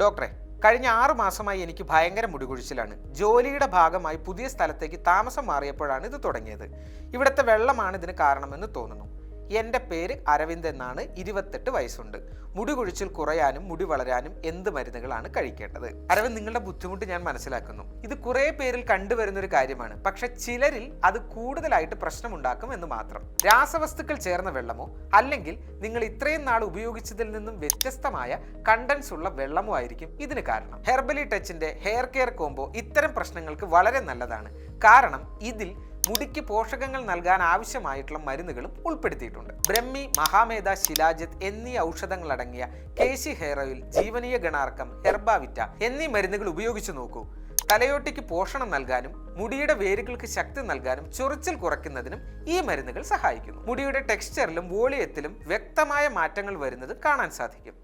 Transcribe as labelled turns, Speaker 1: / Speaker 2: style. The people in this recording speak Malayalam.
Speaker 1: ഡോക്ടറെ കഴിഞ്ഞ ആറു മാസമായി എനിക്ക് ഭയങ്കര മുടികൊഴിച്ചിലാണ്. ജോലിയുടെ ഭാഗമായി പുതിയ സ്ഥലത്തേക്ക് താമസം മാറിയപ്പോഴാണ് ഇത് തുടങ്ങിയത്. ഇവിടുത്തെ വെള്ളമാണ് ഇതിന് കാരണമെന്ന് തോന്നുന്നു. എന്റെ പേര് അരവിന്ദ് എന്നാണ്. ഇരുപത്തെട്ട് വയസ്സുണ്ട്. മുടി കുഴിച്ചിൽ കുറയാനും മുടി വളരാനും എന്ത് മരുന്നുകളാണ് കഴിക്കേണ്ടത്? അരവിന്ദ് നിങ്ങളുടെ ബുദ്ധിമുട്ട് ഞാൻ മനസ്സിലാക്കുന്നു. ഇത് കുറേ പേരിൽ കണ്ടുവരുന്ന ഒരു കാര്യമാണ്. പക്ഷെ ചിലരിൽ അത് കൂടുതലായിട്ട് പ്രശ്നമുണ്ടാക്കും എന്ന് മാത്രം. രാസവസ്തുക്കൾ ചേർന്ന വെള്ളമോ അല്ലെങ്കിൽ നിങ്ങൾ ഇത്രയും നാൾ ഉപയോഗിച്ചതിൽ നിന്നും വ്യത്യസ്തമായ കണ്ടൻസ് ഉള്ള വെള്ളമോ ആയിരിക്കും ഇതിന് കാരണം. ഹെർബലി ടച്ചിന്റെ ഹെയർ കെയർ കോംബോ ഇത്തരം പ്രശ്നങ്ങൾക്ക് വളരെ നല്ലതാണ്. കാരണം ഇതിൽ മുടിക്ക് പോഷകങ്ങൾ നൽകാൻ ആവശ്യമായിട്ടുള്ള മരുന്നുകളും ഉൾപ്പെടുത്തിയിട്ടുണ്ട്. ബ്രഹ്മി മഹാമേധ ശിലാജിത്ത് എന്നീ ഔഷധങ്ങൾ അടങ്ങിയ കേശി ഹെയർ ഓയിൽ ജീവനീയ ഗണാർക്കം ഹെർബാവിറ്റ എന്നീ മരുന്നുകൾ ഉപയോഗിച്ച് നോക്കൂ. തലയോട്ടിക്ക് പോഷണം നൽകാനും മുടിയുടെ വേരുകൾക്ക് ശക്തി നൽകാനും ചൊറിച്ചിൽ കുറയ്ക്കുന്നതിനും ഈ മരുന്നുകൾ സഹായിക്കുന്നു. മുടിയുടെ ടെക്സ്ചറിലും വോളിയത്തിലും വ്യക്തമായ മാറ്റങ്ങൾ വരുന്നത് കാണാൻ സാധിക്കും.